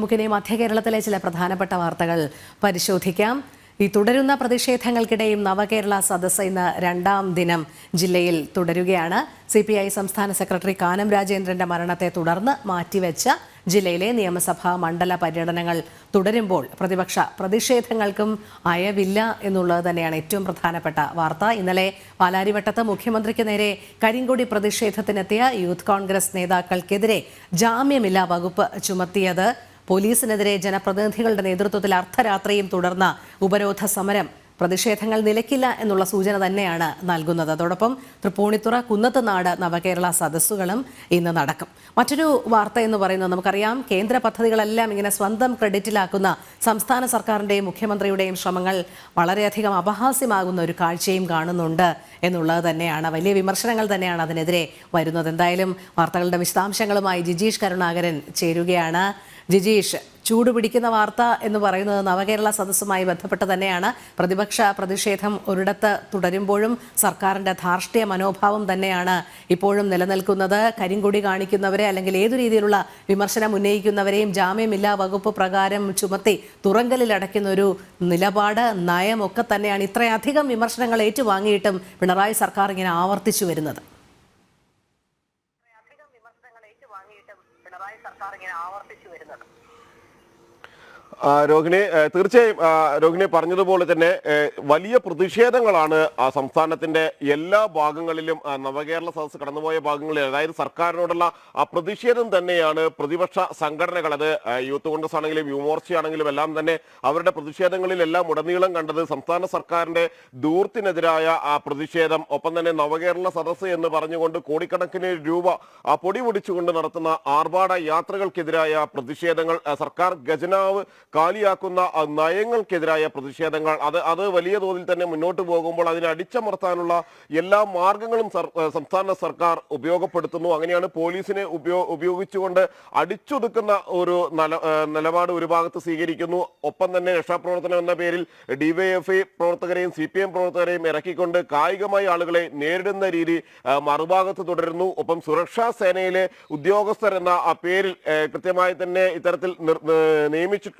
നമുക്കിനി മധ്യ കേരളത്തിലെ ചില പ്രധാനപ്പെട്ട വാർത്തകൾ പരിശോധിക്കാം. ഈ തുടരുന്ന പ്രതിഷേധങ്ങൾക്കിടയും നവകേരള സദസ്സ് ഇന്ന് രണ്ടാം ദിനം ജില്ലയിൽ തുടരുകയാണ്. സി പി ഐ സംസ്ഥാന സെക്രട്ടറി കാനം രാജേന്ദ്രന്റെ മരണത്തെ തുടർന്ന് മാറ്റിവെച്ച ജില്ലയിലെ നിയമസഭാ മണ്ഡല പര്യടനങ്ങൾ തുടരുമ്പോൾ പ്രതിപക്ഷ പ്രതിഷേധങ്ങൾക്കും അയവില്ല എന്നുള്ളത് തന്നെയാണ് ഏറ്റവും പ്രധാനപ്പെട്ട വാർത്ത. ഇന്നലെ പാലാരിവട്ടത്ത് മുഖ്യമന്ത്രിക്ക് നേരെ കരിങ്കൊടി പ്രതിഷേധത്തിനെത്തിയ യൂത്ത് കോൺഗ്രസ് നേതാക്കൾക്കെതിരെ ജാമ്യമില്ലാ വകുപ്പ് ചുമത്തിയത് പോലീസിനെതിരെ ജനപ്രതിനിധികളുടെ നേതൃത്വത്തിൽ അർദ്ധരാത്രിയും തുടർന്ന ഉപരോധ സമരം പ്രതിഷേധങ്ങൾ നിലയ്ക്കില്ല എന്നുള്ള സൂചന തന്നെയാണ് നൽകുന്നത്. അതോടൊപ്പം തൃപ്പൂണിത്തുറ കുന്നത്തുനാട് നവകേരള സദസ്സുകളും ഇന്ന് നടക്കും. മറ്റൊരു വാർത്ത എന്ന് പറയുന്നത് നമുക്കറിയാം കേന്ദ്ര പദ്ധതികളെല്ലാം ഇങ്ങനെ സ്വന്തം ക്രെഡിറ്റിലാക്കുന്ന സംസ്ഥാന സർക്കാരിന്റെയും മുഖ്യമന്ത്രിയുടെയും ശ്രമങ്ങൾ വളരെയധികം അപഹാസ്യമാകുന്ന ഒരു കാഴ്ചയും കാണുന്നുണ്ട് എന്നുള്ളത് തന്നെയാണ്. വലിയ വിമർശനങ്ങൾ തന്നെയാണ് അതിനെതിരെ വരുന്നത്. എന്തായാലും വാർത്തകളുടെ വിശദാംശങ്ങളുമായി ജിജീഷ് കരുണാകരൻ ചേരുകയാണ്. ജിജീഷ് ചൂടുപിടിക്കുന്ന വാർത്ത എന്ന് പറയുന്നത് നവകേരള സദസ്സുമായി ബന്ധപ്പെട്ട് തന്നെയാണ്. പ്രതിപക്ഷ പ്രതിഷേധം ഒരിടത്ത് തുടരുമ്പോഴും സർക്കാരിന്റെ ധാർഷ്ട്യ മനോഭാവം തന്നെയാണ് ഇപ്പോഴും നിലനിൽക്കുന്നത്. കരിങ്കൊടി കാണിക്കുന്നവരെ അല്ലെങ്കിൽ ഏതു രീതിയിലുള്ള വിമർശനം ഉന്നയിക്കുന്നവരെയും ജാമ്യമില്ലാ വകുപ്പ് പ്രകാരം ചുമത്തി തുറങ്കലിൽ അടയ്ക്കുന്ന ഒരു നിലപാട് നയമൊക്കെ തന്നെയാണ് ഇത്രയധികം വിമർശനങ്ങൾ ഏറ്റുവാങ്ങിയിട്ടും പിണറായി സർക്കാർ ഇങ്ങനെ ആവർത്തിച്ചു വരുന്നത് അധികം വിമർശനങ്ങൾ ഏറ്റുവാങ്ങിയിട്ടും സർക്കാർ ഇങ്ങനെ ആവർത്തിച്ചു വരുന്നത്. രോഹിണി തീർച്ചയായും രോഹിണി പറഞ്ഞതുപോലെ തന്നെ വലിയ പ്രതിഷേധങ്ങളാണ് സംസ്ഥാനത്തിന്റെ എല്ലാ ഭാഗങ്ങളിലും നവകേരള സദസ് കടന്നുപോയ ഭാഗങ്ങളിൽ. അതായത് സർക്കാരിനോടുള്ള ആ പ്രതിഷേധം തന്നെയാണ് പ്രതിപക്ഷ സംഘടനകൾ. അത് യൂത്ത് കോൺഗ്രസ് ആണെങ്കിലും യുവമോർച്ചയാണെങ്കിലും എല്ലാം തന്നെ അവരുടെ പ്രതിഷേധങ്ങളിലെല്ലാം ഉടനീളം കണ്ടത് സംസ്ഥാന സർക്കാരിന്റെ ദൂർത്തിനെതിരായ ആ പ്രതിഷേധം. ഒപ്പം തന്നെ നവകേരള സദസ് എന്ന് പറഞ്ഞുകൊണ്ട് കോടിക്കണക്കിന് രൂപ പൊടി പൊടിച്ചുകൊണ്ട് നടത്തുന്ന ആർഭാട യാത്രകൾക്കെതിരായ പ്രതിഷേധങ്ങൾ സർക്കാർ ഖജനാവ് കാലിയാക്കുന്ന നയങ്ങൾക്കെതിരായ പ്രതിഷേധങ്ങൾ. അത് അത് വലിയ തോതിൽ തന്നെ മുന്നോട്ട് പോകുമ്പോൾ അതിനെ അടിച്ചമർത്താനുള്ള എല്ലാ മാർഗങ്ങളും സംസ്ഥാന സർക്കാർ ഉപയോഗപ്പെടുത്തുന്നു. അങ്ങനെയാണ് പോലീസിനെ ഉപയോ ഉപയോഗിച്ചുകൊണ്ട് അടിച്ചൊതുക്കുന്ന ഒരു നില നിലപാട് ഒരു ഭാഗത്ത് സ്വീകരിക്കുന്നു. ഒപ്പം തന്നെ രക്ഷാപ്രവർത്തനം എന്ന പേരിൽ ഡിവൈഎഫ്ഐ പ്രവർത്തകരെയും സി പി എം പ്രവർത്തകരെയും ഇറക്കിക്കൊണ്ട് കായികമായി ആളുകളെ നേരിടുന്ന രീതി മറുഭാഗത്ത് തുടരുന്നു. ഒപ്പം സുരക്ഷാ സേനയിലെ ഉദ്യോഗസ്ഥർ എന്ന ആ പേരിൽ കൃത്യമായി തന്നെ ഇത്തരത്തിൽ നിർ-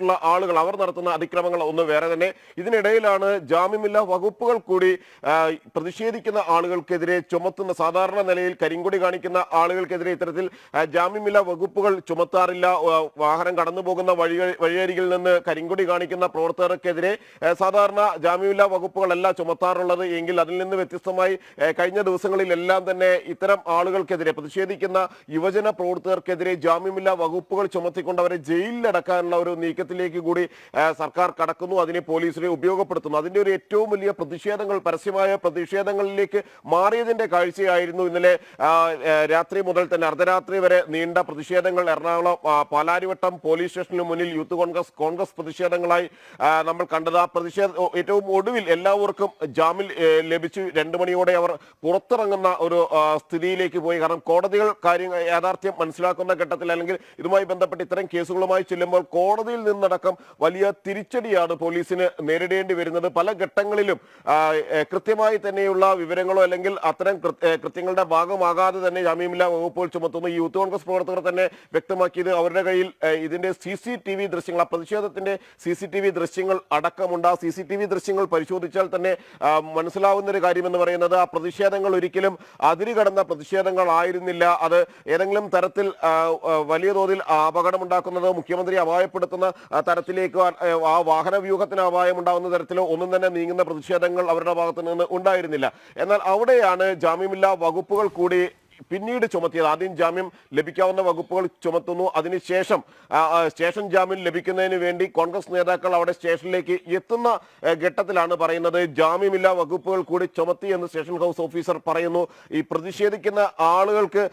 നിയമിച്ചിട്ടുള്ള ആളുകൾ അവർ നടത്തുന്ന അതിക്രമങ്ങൾ ഒന്ന് വേറെ തന്നെ. ഇതിനിടയിലാണ് ജാമ്യമില്ലാ വകുപ്പുകൾ കൂടി പ്രതിഷേധിക്കുന്ന ആളുകൾക്കെതിരെ ചുമത്തുന്ന സാധാരണ നിലയിൽ കരിങ്കൊടി കാണിക്കുന്ന ആളുകൾക്കെതിരെ ഇത്തരത്തിൽ ജാമ്യമില്ലാ വകുപ്പുകൾ ചുമത്താറില്ല. വാഹനം കടന്നു പോകുന്ന വഴി വഴിയരികിൽ നിന്ന് കരിങ്കൊടി കാണിക്കുന്ന പ്രവർത്തകർക്കെതിരെ സാധാരണ ജാമ്യമില്ലാ വകുപ്പുകളല്ല ചുമത്താറുള്ളത്. എങ്കിൽ അതിൽ നിന്ന് വ്യത്യസ്തമായി കഴിഞ്ഞ ദിവസങ്ങളിലെല്ലാം തന്നെ ഇത്തരം ആളുകൾക്കെതിരെ പ്രതിഷേധിക്കുന്ന യുവജന പ്രവർത്തകർക്കെതിരെ ജാമ്യമില്ലാ വകുപ്പുകൾ ചുമത്തിക്കൊണ്ട് അവരെ ജയിലിലടക്കാനുള്ള ഒരു നീക്കത്തിലേക്ക് കൂടി സർക്കാർ കടക്കുന്നു അതിനെ പോലീസിനെ ഉപയോഗപ്പെടുത്തുന്നു. അതിന്റെ ഒരു ഏറ്റവും വലിയ പ്രതിഷേധങ്ങൾ പരസ്യമായ പ്രതിഷേധങ്ങളിലേക്ക് മാറിയതിന്റെ കാഴ്ചയായിരുന്നു ഇന്നലെ രാത്രി മുതൽ തന്നെ അർദ്ധരാത്രി വരെ നീണ്ട പ്രതിഷേധങ്ങൾ. എറണാകുളം പാലാരിവട്ടം പോലീസ് സ്റ്റേഷനു മുന്നിൽ യൂത്ത് കോൺഗ്രസ് കോൺഗ്രസ് പ്രതിഷേധങ്ങളായി നമ്മൾ കണ്ടത്. ആ പ്രതിഷേധ ഏറ്റവും ഒടുവിൽ എല്ലാവർക്കും ജാമ്യം ലഭിച്ചു. രണ്ടു മണിയോടെ അവർ പുറത്തിറങ്ങുന്ന ഒരു സ്ഥിതിയിലേക്ക് പോയി. കാരണം കോടതികൾ കാര്യങ്ങൾ യാഥാർത്ഥ്യം മനസ്സിലാക്കുന്ന ഘട്ടത്തിൽ അല്ലെങ്കിൽ ഇതുമായി ബന്ധപ്പെട്ട് ഇത്തരം കേസുകളുമായി ചെല്ലുമ്പോൾ കോടതിയിൽ നിന്നടക്കം വലിയ തിരിച്ചടിയാണ് പോലീസിന് നേരിടേണ്ടി വരുന്നത്. പല ഘട്ടങ്ങളിലും കൃത്യമായി തന്നെയുള്ള വിവരങ്ങളോ അല്ലെങ്കിൽ അത്തരം കൃത്യങ്ങളുടെ ഭാഗമാകാതെ തന്നെ ജാമ്യമില്ലാ വകുപ്പുകൾ ചുമത്തുന്നു. ഈ യൂത്ത് കോൺഗ്രസ് പ്രവർത്തകർ തന്നെ വ്യക്തമാക്കിയത് അവരുടെ കയ്യിൽ ഇതിന്റെ സി സി ടി വി ദൃശ്യങ്ങൾ ആ പ്രതിഷേധത്തിന്റെ സി സി ടി വി ദൃശ്യങ്ങൾ അടക്കമുണ്ട്. ആ സി സി ടി വി ദൃശ്യങ്ങൾ പരിശോധിച്ചാൽ തന്നെ മനസ്സിലാവുന്ന ഒരു കാര്യം എന്ന് പറയുന്നത് ആ പ്രതിഷേധങ്ങൾ ഒരിക്കലും അതിരുകടന്ന പ്രതിഷേധങ്ങൾ ആയിരുന്നില്ല. അത് ഏതെങ്കിലും തരത്തിൽ വലിയ തോതിൽ അപകടമുണ്ടാക്കുന്നതോ മുഖ്യമന്ത്രി അപായപ്പെടുത്തുന്ന തരത്തിലേക്കോ ആ, വാഹന വ്യൂഹത്തിന് അപായമുണ്ടാകുന്ന തരത്തിലോ ഒന്നും തന്നെ നീങ്ങുന്ന പ്രതിഷേധങ്ങൾ അവരുടെ ഭാഗത്തു നിന്ന് ഉണ്ടായിരുന്നില്ല. എന്നാൽ അവിടെയാണ് ജാമ്യമില്ലാ വകുപ്പുകൾ കൂടി പിന്നീട് ചുമത്തിയത്. ആദ്യം ജാമ്യം ലഭിക്കാവുന്ന വകുപ്പുകൾ ചുമത്തുന്നു. അതിനുശേഷം സ്റ്റേഷൻ ജാമ്യം ലഭിക്കുന്നതിന് വേണ്ടി കോൺഗ്രസ് നേതാക്കൾ അവിടെ സ്റ്റേഷനിലേക്ക് എത്തുന്ന ഘട്ടത്തിലാണ് പറയുന്നത്. ജാമ്യമില്ലാ വകുപ്പുകൾ കൂടി ചുമത്തി എന്ന് സ്റ്റേഷൻ ഹൗസ് ഓഫീസർ പറയുന്നു. ഈ പ്രതിഷേധിക്കുന്ന ആളുകൾക്ക്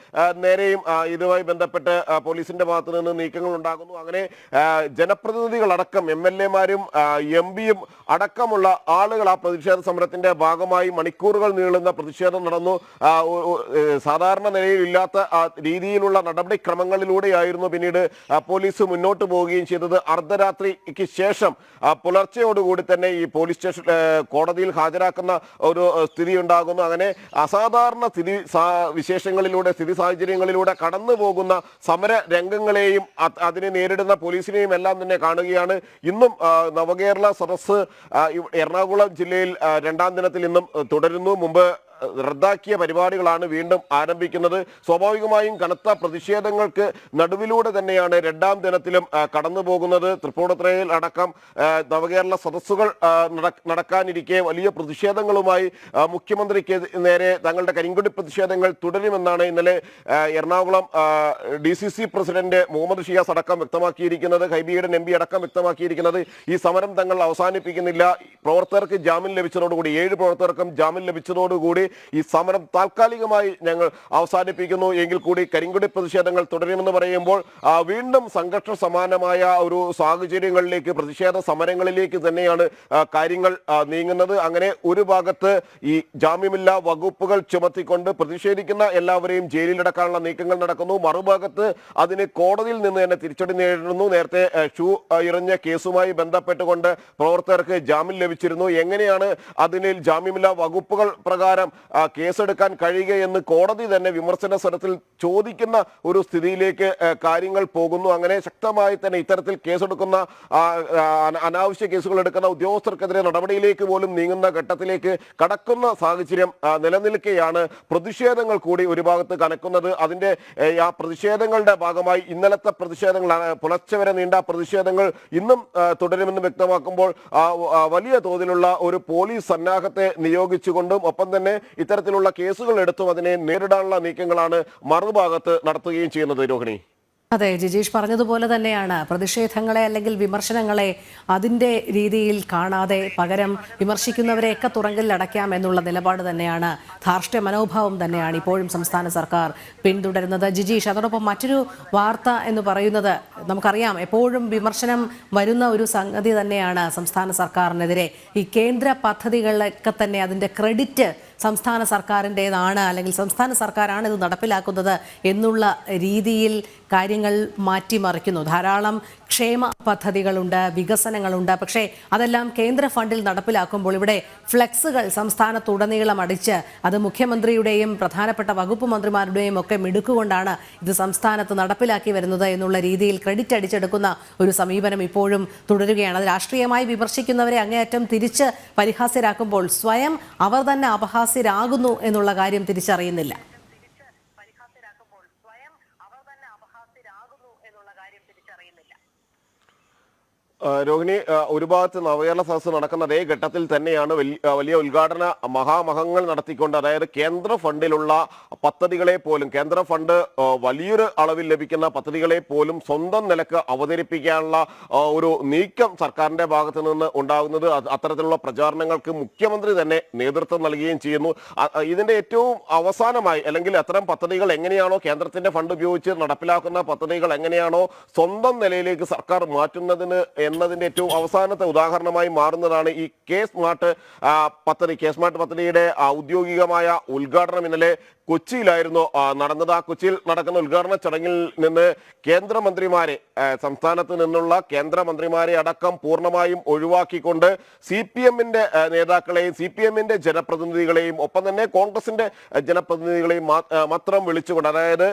നേരെയും ഇതുമായി ബന്ധപ്പെട്ട് പോലീസിന്റെ ഭാഗത്ത് നിന്ന് നീക്കങ്ങൾ ഉണ്ടാകുന്നു. അങ്ങനെ ജനപ്രതിനിധികളടക്കം എം എൽ എമാരും എം പിയും അടക്കമുള്ള ആളുകൾ ആ പ്രതിഷേധ സമരത്തിന്റെ ഭാഗമായി മണിക്കൂറുകൾ നീളുന്ന പ്രതിഷേധം നടന്നു. സാധാരണ സാധാരണ നിലയിലില്ലാത്ത രീതിയിലുള്ള നടപടിക്രമങ്ങളിലൂടെയായിരുന്നു പിന്നീട് പോലീസ് മുന്നോട്ട് പോവുകയും ചെയ്തത്. അർദ്ധരാത്രിക്ക് ശേഷം പുലർച്ചയോടുകൂടി തന്നെ ഈ പോലീസ് സ്റ്റേഷൻ കോടതിയിൽ ഹാജരാക്കുന്ന ഒരു സ്ഥിതി ഉണ്ടാകുന്നു അങ്ങനെ അസാധാരണ സ്ഥിതി വിശേഷങ്ങളിലൂടെ സ്ഥിതി സാഹചര്യങ്ങളിലൂടെ കടന്നു പോകുന്ന സമര രംഗങ്ങളെയും അതിനെ നേരിടുന്ന പോലീസിനെയും എല്ലാം തന്നെ കാണുകയാണ്. ഇന്നും നവകേരള സദസ് എറണാകുളം ജില്ലയിൽ രണ്ടാം ദിനത്തിൽ ഇന്നും തുടരുന്നു. മുമ്പ് റദ്ദാക്കിയ പരിപാടികളാണ് വീണ്ടും ആരംഭിക്കുന്നത്. സ്വാഭാവികമായും കനത്ത പ്രതിഷേധങ്ങൾക്ക് നടുവിലൂടെ തന്നെയാണ് രണ്ടാം ദിനത്തിലും കടന്നു പോകുന്നത് തൃപ്പൂണിത്തറയിൽ അടക്കം നവകേരള സദസ്സുകൾ നടക്കാനിരിക്കെ വലിയ പ്രതിഷേധങ്ങളുമായി മുഖ്യമന്ത്രിക്ക് നേരെ തങ്ങളുടെ കരിങ്കൊടി പ്രതിഷേധങ്ങൾ തുടരുമെന്നാണ് ഇന്നലെ Ernakulam D C C president Muhammad Shiyas അടക്കം വ്യക്തമാക്കിയിരിക്കുന്നത് ഹൈബിയുടെ എം അടക്കം വ്യക്തമാക്കിയിരിക്കുന്നത്. ഈ സമരം തങ്ങൾ അവസാനിപ്പിക്കുന്നില്ല. പ്രവർത്തകർക്ക് ജാമ്യം ലഭിച്ചതോടുകൂടി ഏഴ് പ്രവർത്തകർക്കും ജാമ്യം ലഭിച്ചതോടുകൂടി ഈ സമരം താൽക്കാലികമായി ഞങ്ങൾ അവസാനിപ്പിക്കുന്നു. എങ്കിൽ കൂടി കരിങ്കുടി പ്രതിഷേധങ്ങൾ തുടരുമെന്ന് പറയുമ്പോൾ വീണ്ടും സംഘർഷ സമാനമായ ഒരു സാഹചര്യങ്ങളിലേക്ക് പ്രതിഷേധ സമരങ്ങളിലേക്ക് തന്നെയാണ് കാര്യങ്ങൾ നീങ്ങുന്നത്. അങ്ങനെ ഒരു ഭാഗത്ത് ഈ ജാമ്യമില്ല വകുപ്പുകൾ ചുമത്തിക്കൊണ്ട് പ്രതിഷേധിക്കുന്ന എല്ലാവരെയും ജയിലിലടക്കാനുള്ള നീക്കങ്ങൾ നടക്കുന്നു. മറുഭാഗത്ത് അതിന് കോടതിയിൽ നിന്ന് തന്നെ തിരിച്ചടി നേരിടുന്നു. നേരത്തെ ഷൂ ഇറഞ്ഞ കേസുമായി ബന്ധപ്പെട്ടുകൊണ്ട് പ്രവർത്തകർക്ക് ജാമ്യം ലഭിച്ചിരുന്നു. എങ്ങനെയാണ് അതിന് ജാമ്യമില്ല വകുപ്പുകൾ പ്രകാരം കേസെടുക്കാൻ കഴിയുക എന്ന് കോടതി തന്നെ വിമർശന സ്വരത്തിൽ ചോദിക്കുന്ന ഒരു സ്ഥിതിയിലേക്ക് കാര്യങ്ങൾ പോകുന്നു. അങ്ങനെ ശക്തമായി തന്നെ ഇത്തരത്തിൽ കേസെടുക്കുന്ന അനാവശ്യ കേസുകൾ എടുക്കുന്ന ഉദ്യോഗസ്ഥർക്കെതിരെ നടപടിയിലേക്ക് പോലും നീങ്ങുന്ന ഘട്ടത്തിലേക്ക് കടക്കുന്ന സാഹചര്യം നിലനിൽക്കെയാണ് പ്രതിഷേധങ്ങൾ കൂടി ഒരു ഭാഗത്ത് കനക്കുന്നത്. അതിന്റെ ആ പ്രതിഷേധങ്ങളുടെ ഭാഗമായി ഇന്നലത്തെ പ്രതിഷേധങ്ങൾ ആ, പുലർച്ചെ വരെ നീണ്ട പ്രതിഷേധങ്ങൾ ഇന്നും തുടരുമെന്ന് വ്യക്തമാക്കുമ്പോൾ വലിയ തോതിലുള്ള ഒരു പോലീസ് സന്നാഹത്തെ നിയോഗിച്ചുകൊണ്ടും ഒപ്പം തന്നെ ഇത്തരത്തിലുള്ള കേസുകൾ എടുത്തും അതിനെ നേരിടാനുള്ള നീക്കങ്ങളാണ് മറുഭാഗത്ത് നടത്തുകയും ചെയ്യുന്നത് രോഹിണി. അതെ ജിജീഷ് പറഞ്ഞതുപോലെ തന്നെയാണ്. പ്രതിഷേധങ്ങളെ അല്ലെങ്കിൽ വിമർശനങ്ങളെ അതിന്റെ രീതിയിൽ കാണാതെ പകരം വിമർശിക്കുന്നവരെയൊക്കെ തുറങ്കിൽ അടയ്ക്കാം എന്നുള്ള നിലപാട് തന്നെയാണ്. ധാർഷ്ട്യ മനോഭാവം തന്നെയാണ് ഇപ്പോഴും സംസ്ഥാന സർക്കാർ പിന്തുടരുന്നത്. ജിജീഷ് അതോടൊപ്പം മറ്റൊരു വാർത്ത എന്ന് പറയുന്നത് നമുക്കറിയാം എപ്പോഴും വിമർശനം വരുന്ന ഒരു സംഗതി തന്നെയാണ് സംസ്ഥാന സർക്കാരിനെതിരെ. ഈ കേന്ദ്ര പദ്ധതികളൊക്കെ തന്നെ അതിന്റെ ക്രെഡിറ്റ് സംസ്ഥാന സർക്കാരിന്റെതാണ് അല്ലെങ്കിൽ സംസ്ഥാന സർക്കാരാണ് ഇത് നടപ്പിലാക്കുന്നത് എന്നുള്ള രീതിയിൽ കാര്യങ്ങൾ മാറ്റിമറിക്കുന്നു. ധാരാളം ക്ഷേമ പദ്ധതികളുണ്ട് വികസനങ്ങളുണ്ട്. പക്ഷേ അതെല്ലാം കേന്ദ്ര ഫണ്ടിൽ നടപ്പിലാക്കുമ്പോൾ ഇവിടെ ഫ്ലെക്സുകൾ സംസ്ഥാനത്തുടനീളം അടിച്ച് അത് മുഖ്യമന്ത്രിയുടെയും പ്രധാനപ്പെട്ട വകുപ്പ് മന്ത്രിമാരുടെയും ഒക്കെ മിടുക്കുകൊണ്ടാണ് ഇത് സംസ്ഥാനത്ത് നടപ്പിലാക്കി വരുന്നത് എന്നുള്ള രീതിയിൽ ക്രെഡിറ്റ് അടിച്ചെടുക്കുന്ന ഒരു സമീപനം ഇപ്പോഴും തുടരുകയാണ്. രാഷ്ട്രീയമായി വിമർശിക്കുന്നവരെ അങ്ങേയറ്റം തിരിച്ച് പരിഹാസ്യരാക്കുമ്പോൾ സ്വയം അവർ തന്നെ അപഹാസ്യരാകുന്നു അപഹാസ്യരാകുന്നു എന്നുള്ള കാര്യം തിരിച്ചറിയുന്നില്ല. രോഹിണി ഒരു ഭാഗത്ത് നവകേരള സദസ്സ് നടക്കുന്ന അതേ ഘട്ടത്തിൽ തന്നെയാണ് വലിയ ഉദ്ഘാടന മഹാമഹങ്ങൾ നടത്തിക്കൊണ്ട് അതായത് കേന്ദ്ര ഫണ്ടിലുള്ള പദ്ധതികളെ പോലും കേന്ദ്ര ഫണ്ട് വലിയൊരു അളവിൽ ലഭിക്കുന്ന പദ്ധതികളെ പോലും സ്വന്തം നിലയ്ക്ക് അവതരിപ്പിക്കാനുള്ള ഒരു നീക്കം സർക്കാരിന്റെ ഭാഗത്ത് നിന്ന് ഉണ്ടാകുന്നത് അത്തരത്തിലുള്ള പ്രചാരണങ്ങൾക്ക് മുഖ്യമന്ത്രി തന്നെ നേതൃത്വം നൽകുകയും ചെയ്യുന്നു. ഇതിന്റെ ഏറ്റവും അവസാനമായി അല്ലെങ്കിൽ അത്തരം പദ്ധതികൾ എങ്ങനെയാണോ കേന്ദ്രത്തിന്റെ ഫണ്ട് ഉപയോഗിച്ച് നടപ്പിലാക്കുന്ന പദ്ധതികൾ എങ്ങനെയാണോ സ്വന്തം നിലയിലേക്ക് സർക്കാർ മാറ്റുന്നതിന് എന്നതിന്റെ ഏറ്റവും അവസാനത്തെ ഉദാഹരണമായി മാറുന്നതാണ് ഈ കെ സ്മാർട്ട് പദ്ധതി. കെ സ്മാർട്ട് പദ്ധതിയുടെ ഔദ്യോഗികമായ ഉദ്ഘാടനം ഇന്നലെ കൊച്ചിയിലായിരുന്നു നടന്നത്. ആ കൊച്ചിയിൽ നടക്കുന്ന ഉദ്ഘാടന ചടങ്ങിൽ നിന്ന് കേന്ദ്രമന്ത്രിമാരെ സംസ്ഥാനത്ത് നിന്നുള്ള കേന്ദ്രമന്ത്രിമാരെ അടക്കം പൂർണമായും ഒഴിവാക്കിക്കൊണ്ട് സി പി എമ്മിന്റെ നേതാക്കളെയും സി പി എമ്മിന്റെ ജനപ്രതിനിധികളെയും ഒപ്പം തന്നെ കോൺഗ്രസിന്റെ ജനപ്രതിനിധികളെയും മാത്രം വിളിച്ചുകൊണ്ട് അതായത്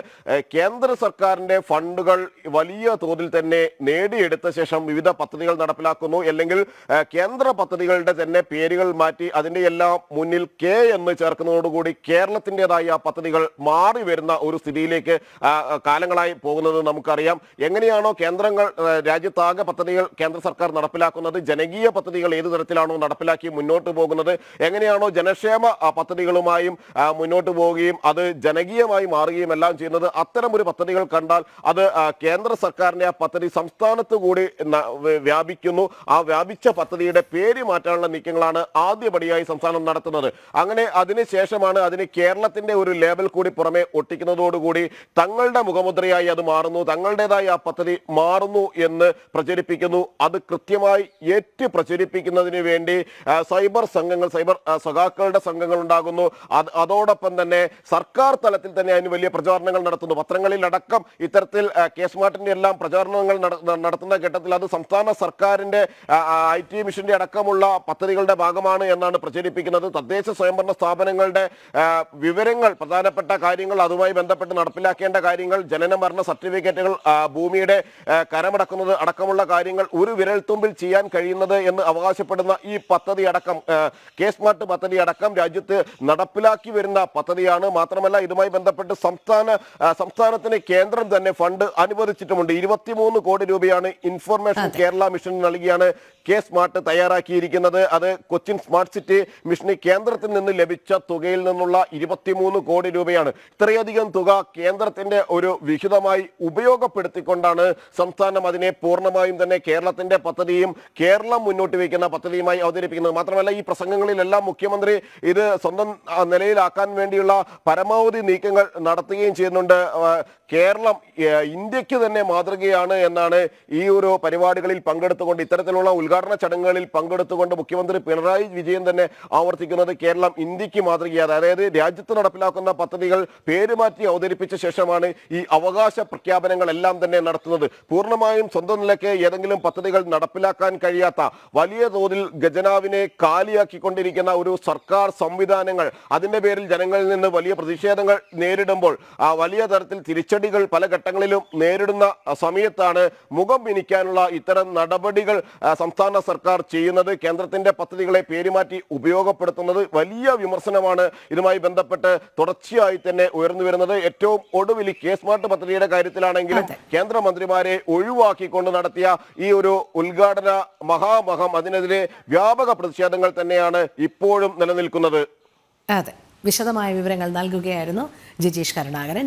കേന്ദ്ര സർക്കാരിന്റെ ഫണ്ടുകൾ വലിയ തോതിൽ തന്നെ നേടിയെടുത്ത ശേഷം വിവിധ പദ്ധതികൾ നടപ്പിലാക്കുന്നു. അല്ലെങ്കിൽ കേന്ദ്ര പദ്ധതികളുടെ തന്നെ പേരുകൾ മാറ്റി അതിന്റെ എല്ലാം മുന്നിൽ കെ എന്ന് ചേർക്കുന്നതോടുകൂടി കേരളത്തിന്റെതായ പദ്ധതികൾ മാറി വരുന്ന ഒരു സ്ഥിതിയിലേക്ക് ആ, ആ, കാലങ്ങളായി പോകുന്നത് നമുക്കറിയാം. എങ്ങനെയാണോ കേന്ദ്രങ്ങൾ ആ, രാജ്യത്താകെ പദ്ധതികൾ കേന്ദ്ര സർക്കാർ നടപ്പിലാക്കുന്നത് ജനകീയ പദ്ധതികൾ ഏത് തരത്തിലാണോ നടപ്പിലാക്കി മുന്നോട്ട് പോകുന്നത് എങ്ങനെയാണോ ജനക്ഷേമ ആ, പദ്ധതികളുമായും മുന്നോട്ട് പോവുകയും അത് ജനകീയമായി മാറുകയും എല്ലാം ചെയ്യുന്നത് അത്തരം ഒരു പദ്ധതികൾ കണ്ടാൽ അത് കേന്ദ്ര സർക്കാരിന്റെ ആ പദ്ധതി സംസ്ഥാനത്ത് കൂടി വ്യാപിക്കുന്നു. ആ വ്യാപിച്ച പദ്ധതിയുടെ പേര് മാറ്റാനുള്ള നീക്കങ്ങളാണ് ആദ്യപടിയായി സംസ്ഥാനം നടത്തുന്നത്. അങ്ങനെ അതിനുശേഷമാണ് അതിന് കേരളത്തിന്റെ ഒരു ലേബൽ കൂടി പുറമെ ഒട്ടിക്കുന്നതോടുകൂടി തങ്ങളുടെ മുഖമുദ്രയായി അത് മാറുന്നു. തങ്ങളുടേതായി ആ പദ്ധതി മാറുന്നു എന്ന് പ്രചരിപ്പിക്കുന്നു. അത് കൃത്യമായി ഏറ്റ് പ്രചരിപ്പിക്കുന്നതിന് വേണ്ടി സൈബർ സംഘങ്ങൾ സൈബർ സഖാക്കളുടെ സംഘങ്ങൾ ഉണ്ടാകുന്നു. അത് അതോടൊപ്പം തന്നെ സർക്കാർ തലത്തിൽ തന്നെ അതിന് വലിയ പ്രചാരണങ്ങൾ നടത്തുന്നു. പത്രങ്ങളിലടക്കം ഇത്തരത്തിൽ കേസ് മാറ്റിന്റെ എല്ലാം പ്രചാരണങ്ങൾ നടത്തുന്ന ഘട്ടത്തിൽ അത് സംസ്ഥാന സർക്കാരിന്റെ ഐ ടി മിഷന്റെ അടക്കമുള്ള പദ്ധതികളുടെ ഭാഗമാണ് എന്നാണ് പ്രചരിപ്പിക്കുന്നത്. തദ്ദേശ സ്വയംഭരണ സ്ഥാപനങ്ങളുടെ വിവരങ്ങൾ പ്രധാനപ്പെട്ട കാര്യങ്ങൾ അതുമായി ബന്ധപ്പെട്ട് നടപ്പിലാക്കേണ്ട കാര്യങ്ങൾ ജനന മരണ സർട്ടിഫിക്കറ്റുകൾ ഭൂമിയുടെ കരമടക്കുന്നത് അടക്കമുള്ള കാര്യങ്ങൾ ഒരു വിരൽത്തുമ്പിൽ ചെയ്യാൻ കഴിയുന്നത് എന്ന് അവകാശപ്പെടുന്ന ഈ പദ്ധതി അടക്കം കെ സ്മാർട്ട് പദ്ധതി അടക്കം രാജ്യത്ത് നടപ്പിലാക്കി വരുന്ന പദ്ധതിയാണ്. മാത്രമല്ല ഇതുമായി ബന്ധപ്പെട്ട് സംസ്ഥാന സംസ്ഥാനത്തിന് കേന്ദ്രം തന്നെ ഫണ്ട് അനുവദിച്ചിട്ടുമുണ്ട്. ഇരുപത്തിമൂന്ന് കോടി രൂപയാണ് ഇൻഫർമേഷൻ കേരള മിഷൻ നൽകിയാണ് കെ സ്മാർട്ട് തയ്യാറാക്കിയിരിക്കുന്നത്. അത് കൊച്ചിൻ സ്മാർട്ട് സിറ്റി മിഷന് കേന്ദ്രത്തിൽ നിന്ന് ലഭിച്ച തുകയിൽ നിന്നുള്ള ഇരുപത്തിമൂന്ന് കോടി രൂപയാണ്. ഇത്രയധികം തുക കേന്ദ്രത്തിന്റെ ഒരു വിഹിതമായി ഉപയോഗപ്പെടുത്തിക്കൊണ്ടാണ് സംസ്ഥാനം അതിനെ പൂർണമായും തന്നെ കേരളത്തിന്റെ പദ്ധതിയും കേരളം മുന്നോട്ട് വയ്ക്കുന്ന പദ്ധതിയുമായി അവതരിപ്പിക്കുന്നത്. മാത്രമല്ല ഈ പ്രസംഗങ്ങളിലെല്ലാം മുഖ്യമന്ത്രി ഇത് സ്വന്തം നിലയിലാക്കാൻ വേണ്ടിയുള്ള പരമാവധി നീക്കങ്ങൾ നടത്തുകയും ചെയ്യുന്നുണ്ട്. കേരളം ഇന്ത്യയ്ക്ക് തന്നെ മാതൃകയാണ് എന്നാണ് ഈ ഒരു പരിപാടികളിൽ പങ്കെടുത്തുകൊണ്ട് ഇത്തരത്തിലുള്ള ഉദ്ഘാടന ചടങ്ങുകളിൽ പങ്കെടുത്തുകൊണ്ട് മുഖ്യമന്ത്രി പിണറായി വിജയൻ തന്നെ ആവർത്തിക്കുന്നത് കേരളം ഇന്ത്യയ്ക്ക് മാതൃകയാണ്. അതായത് രാജ്യത്ത് നടപ്പിലാക്കുന്ന പദ്ധതികൾ പേരുമാറ്റി അവതരിപ്പിച്ച ശേഷമാണ് ഈ അവകാശ പ്രഖ്യാപനങ്ങളെല്ലാം തന്നെ നടത്തുന്നത്. പൂർണമായും സ്വന്തം നിലയ്ക്ക് ഏതെങ്കിലും പദ്ധതികൾ നടപ്പിലാക്കാൻ കഴിയാത്ത വലിയ തോതിൽ ഖജനാവിനെ കാലിയാക്കിക്കൊണ്ടിരിക്കുന്ന ഒരു സർക്കാർ സംവിധാനങ്ങൾ അതിന്റെ പേരിൽ ജനങ്ങളിൽ നിന്ന് വലിയ പ്രതിഷേധങ്ങൾ നേരിടുമ്പോൾ ആ വലിയ തരത്തിൽ തിരിച്ചടികൾ പല ഘട്ടങ്ങളിലും നേരിടുന്ന സമയത്താണ് മുഖം മിനിക്കാനുള്ള ഇത്തരം നടപടികൾ സംസ്ഥാന സർക്കാർ ചെയ്യുന്നത് കേന്ദ്രത്തിന്റെ പദ്ധതികളെ പേരുമാറ്റി ഉപയോഗപ്പെടുത്തുന്നത് വലിയ വിമർശനമാണ്. ഇതുമായി ബന്ധപ്പെട്ട് തുടർച്ചയായി തന്നെ ഉയർന്നു വരുന്നത്. ഏറ്റവും ഒടുവിൽ കേസ്മാർട്ട് കെ സ്മാർട്ട് പദ്ധതിയുടെ കാര്യത്തിലാണെങ്കിലും. കേന്ദ്രമന്ത്രിമാരെ ഒഴിവാക്കിക്കൊണ്ട് നടത്തിയ ഈ ഒരു ഉദ്ഘാടന മഹാമഹം അതിനെതിരെ വ്യാപക പ്രതിഷേധങ്ങൾ തന്നെയാണ് ഇപ്പോഴും നിലനിൽക്കുന്നത്. അതെ. വിശദമായ വിവരങ്ങൾ നൽകുകയായിരുന്നു ജിജീഷ് കരുണാകരൻ.